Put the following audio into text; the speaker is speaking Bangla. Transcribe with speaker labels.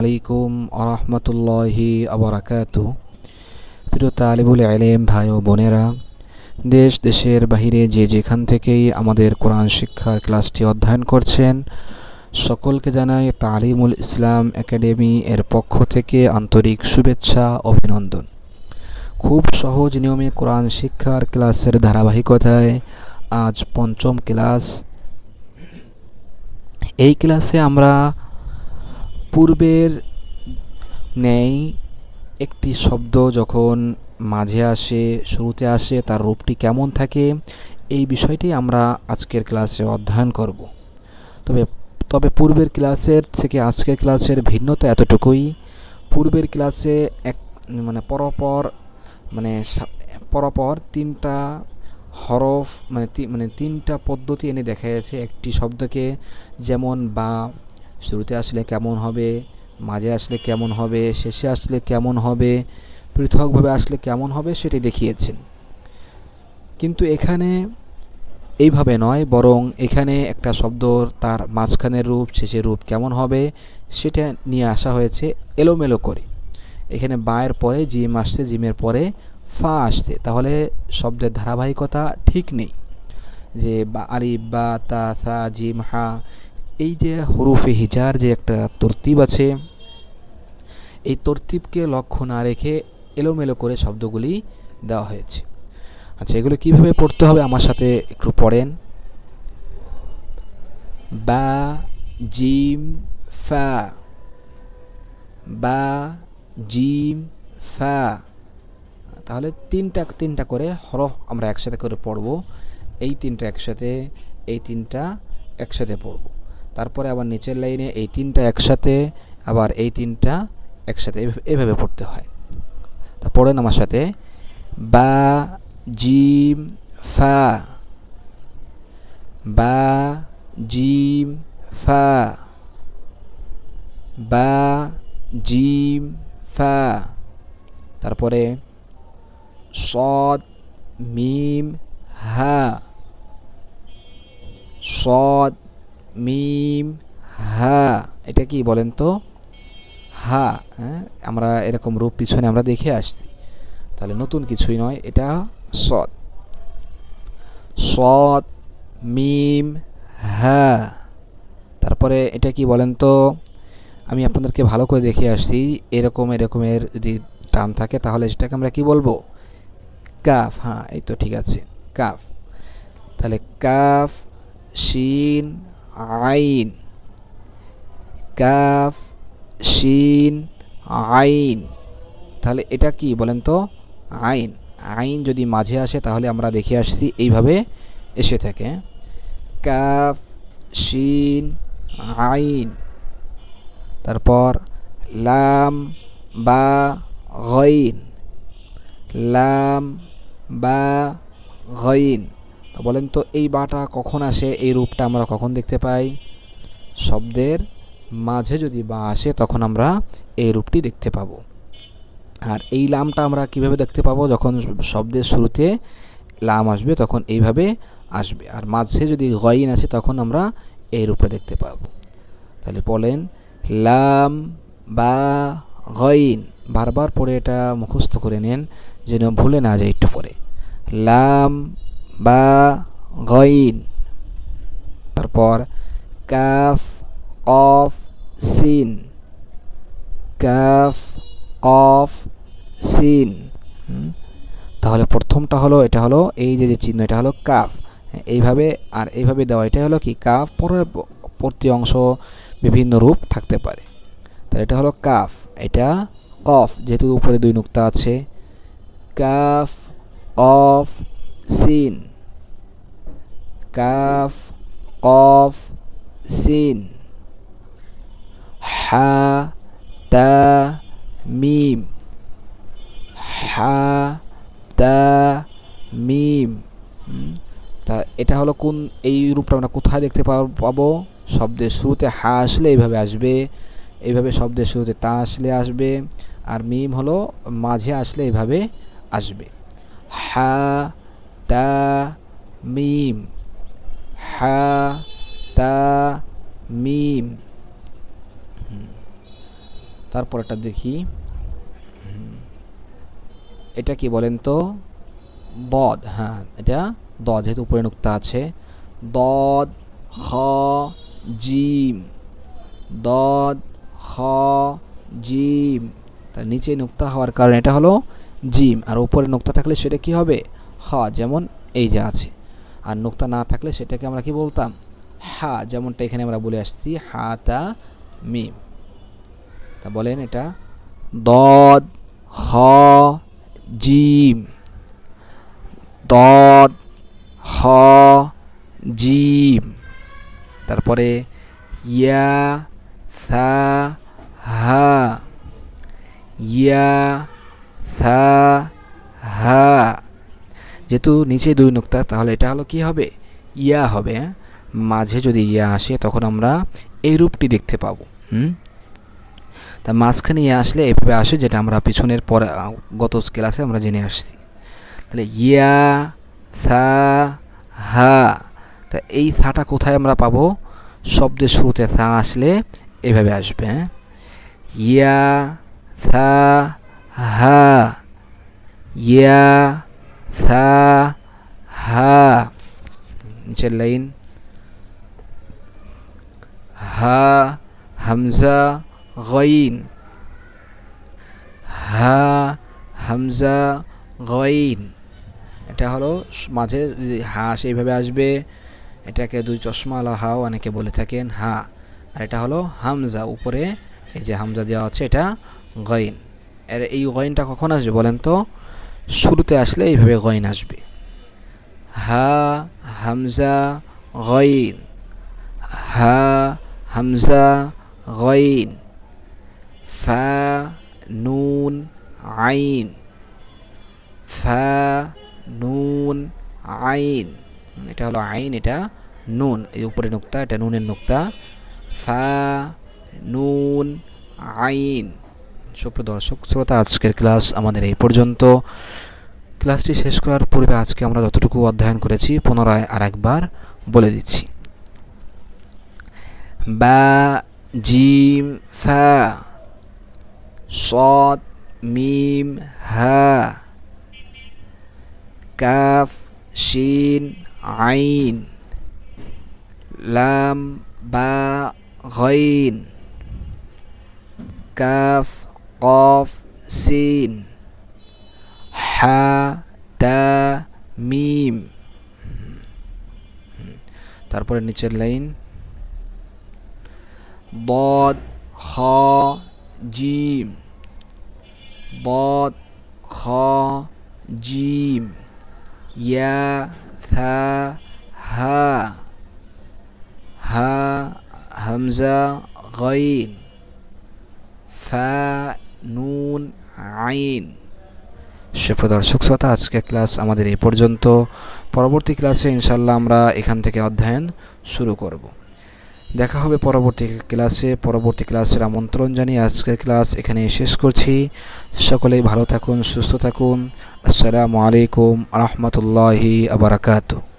Speaker 1: আলাইকুম আরহামতুল্লাহি আবরাকাত প্রিয় তালিবুল আলেম ভাই ও বোনেরা, দেশ, দেশের বাহিরে যে যেখান থেকেই আমাদের কোরআন শিক্ষার ক্লাসটি অধ্যয়ন করছেন, সকলকে জানাই তালিমুল ইসলাম একাডেমি এর পক্ষ থেকে আন্তরিক শুভেচ্ছা, অভিনন্দন। খুব সহজ নিয়মে কোরআন শিক্ষার ক্লাসের ধারাবাহিকতায় আজ পঞ্চম ক্লাস। এই ক্লাসে আমরা পূর্বের ন্যায় একটি শব্দ যখন মাঝে আসে, শুরুতে আসে, তার রূপটি কেমন থাকে, এই বিষয়টি আমরা আজকের ক্লাসে অধ্যয়ন করব। তবে তবে পূর্বের ক্লাসের থেকে আজকের ক্লাসের ভিন্নতা এতটুকুই। পূর্বের ক্লাসে এক মানে পরপর মানে পরপর তিনটা হরফ মানে মানে তিনটা পদ্ধতি এনে দেখা যাচ্ছে একটি শব্দকে, যেমন বা শুরুতে আসলে কেমন হবে, মাঝে আসলে কেমন হবে, শেষে আসলে কেমন হবে, পৃথকভাবে আসলে কেমন হবে সেটি দেখিয়েছেন। কিন্তু এখানে এইভাবে নয়, বরং এখানে একটা শব্দ তার মাঝখানের রূপ, শেষের রূপ কেমন হবে সেটা নিয়ে আসা হয়েছে এলোমেলো করে। এখানে বায়ের পরে জিম আসছে, জিমের পরে ফা আসছে। তাহলে শব্দের ধারাবাহিকতা ঠিক নেই যে বা আলিফ, বা, তা থা জিম, হা এই যে হরুফে হিজার যে একটা তরতিব আছে, এই তরতিবকে লক্ষ্য না রেখে এলোমেলো করে শব্দগুলি দেওয়া হয়েছে। আচ্ছা এগুলো কীভাবে পড়তে হবে আমার সাথে একটু পড়েন। বা, জিম, ফা। বা, জিম, ফা। তাহলে তিনটা তিনটা করে হরফ আমরা একসাথে করে পড়ব। এই তিনটা একসাথে, এই তিনটা একসাথে পড়ব। তারপরে আবার নিচের লাইনে এই তিনটা একসাথে, আবার এই তিনটা একসাথে এভাবে পড়তে হয়। তা পড়েন আমার সাথে। বা, জিম, ফা। বা, জিম, ফা। বা, জিম, ফা। তারপরে সদ, মিম, হা। সদ মিম, হা, এটা কি বলেন তো? হা হ্যাঁ আমরা এরকম রূপ পিছনে আমরা দেখে আসছি। তাহলে নতুন কিছুই নয়, এটা সদ সদ মিম, হা। তারপরে এটা কি বলেন তো? আমি আপনাদেরকে ভালো করে দেখে আসছি, এরকম, এরকমের যদি টান থাকে, তাহলে সেটাকে আমরা কি বলব? কাফ হ্যাঁ এই তো ঠিক আছে, কাফ। তাহলে কাফ, শিন আইন। কাফ, শিন, আইন। তাহলে এটা কি বলেন তো? আইন। আইন যদি মাঝে আসে তাহলে আমরা দেখে আসছি এইভাবে এসে থাকে। কাফ, শিন, আইন। তারপর লাম, বা, গইন। লাম, বা, গইন। বলেন তো, এই বাটা কখন আসে? এই রূপটা আমরা কখন দেখতে পাই? শব্দের মাঝে যদি বা আসে, তখন আমরা এই রূপটি দেখতে পাবো। আর এই লামটা আমরা কীভাবে দেখতে পাবো? যখন শব্দের শুরুতে লাম আসবে, তখন এইভাবে আসবে। আর মাঝে যদি গইন আছে তখন আমরা এই রূপটা দেখতে পাবো। তাহলে বলেন, লাম বা গইন, বারবার পরে এটা মুখস্থ করে নেন, যেন ভুলে না যায় একটু পরে। লাম বা গইন। তারপর calf of shin. Calf of shin. তাহলে প্রথমটা হলো, এটা হলো এই যে যে চিহ্ন, এটা হলো কাফ। এইভাবে আর এইভাবে দেওয়া, এটা হলো কি? কাফ পরে প্রতি অংশ বিভিন্ন রূপ থাকতে পারে। তাহলে এটা হলো কাফ, এটা কফ, যেহেতু উপরে দুই নুক্তা আছে। কাফ অফ সিন। কাফ, কফ, সিন, হা, তা, মিম, হা, তা, মিম তা এটা হলো কোন এই রূপটা আমরা কোথায় দেখতে পাবো? শব্দের শুরুতে হা আসলে এইভাবে আসবে, এইভাবে শব্দের শুরুতে তা আসলে আসবে, আর মিম হলো মাঝে আসলে এইভাবে আসবে। হা তা মিম হা তা মিম তারপরটা দেখি। এটা কি বলেন তো? দদ হ্যাঁ এটা দদ, যেহেতু উপরে নুক্তা আছে। দদ, খ, জিম। দদ, খ, জিম। তার নিচে নুক্তা হওয়ার কারণে এটা হলো জিম, আর উপরে নুক্তা থাকলে সেটা কি হবে? হ যেমন এই যে আছে। আর নুক্তা না থাকলে সেটাকে আমরা কি বলতাম? হা, যেমনটা এখানে আমরা বলে আসছি হা তা মিম। তা বলেন এটা। দদ হ জিম। দদ, হ, জিম। তারপরে ইয়া সা হা। ইয়া সা হা। যেহেতু নিচে দুই নুক্তা, তাহলে এটা হলো কি হবে? ইয়া হবে হ্যাঁ? মাঝে যদি ইয়া আসে, তখন আমরা এই রূপটি দেখতে পাবো, হুম? তা মাঝখানে ইয়া আসলে এভাবে আসে যেটা আমরা পিছনের পরে গত ক্লাসে আমরা জেনে আসছি। তাহলে ইয়া সা হা, তা এই সাটা কোথায় আমরা পাবো? শব্দের শুরুতে সা আসলে এভাবে আসবে হ্যাঁ? ইয়া সা হা, ইয়া সা হা, নিচের লাইন, হা, হামজা গইন হা, হামজা, গইন। এটা হলো মাঝে হা সেইভাবে আসবে, এটাকে দুই চশমাওয়ালা হাও অনেকে বলে থাকেন হা। আর এটা হলো হামজা, উপরে এই যে হামজা দেওয়া আছে, এটা গইন। এর এই গইনটা কখন আসবে বলেন তো? শুরুতে আসলে এইভাবে গইন আসবে। হা, হামজা, গইন। হা, হামজা, গইন। ফা, নুন, আইন। ফা, নুন, আইন। এটা হলো আইন, এটা নুন। এই উপরে নুক্তা, এটা নুনের নুক্তা। ফা, নুন, আইন। সুপ্রিয় দর্শক, শ্রোতা, আজকের ক্লাস আমাদের এই পর্যন্ত। ক্লাসটি শেষ করার পূর্বে আজকে আমরা যতটুকু অধ্যয়ন করেছি, পুনরায় আর একবার বলে দিচ্ছি। বা, জিম, ফা। صاد মিম হা কাফ শিন আইন লাম বা غين কাফ কফ সিন হা তা মিম তারপরে নিচের লাইন ضاد খ জিম। বদ, খ, জিম। ইয়া, থা, হা। হা, হামজা, গাইন। ফা, নুন, আইন। দর্শক, শ্রোতা, আজকে ক্লাস আমাদের এ পর্যন্ত। পরবর্তী ক্লাসে ইনশাল্লাহ আমরা এখান থেকে অধ্যয়ন শুরু করব। দেখা হবে পরবর্তী ক্লাসে, পরবর্তী ক্লাসের আমন্ত্রণ জানিয়ে আজকের ক্লাস এখানে শেষ করছি। সকলেই ভালো থাকুন, সুস্থ থাকুন। আসসালামু আলাইকুম রহমতুল্লাহি আবরাকাতু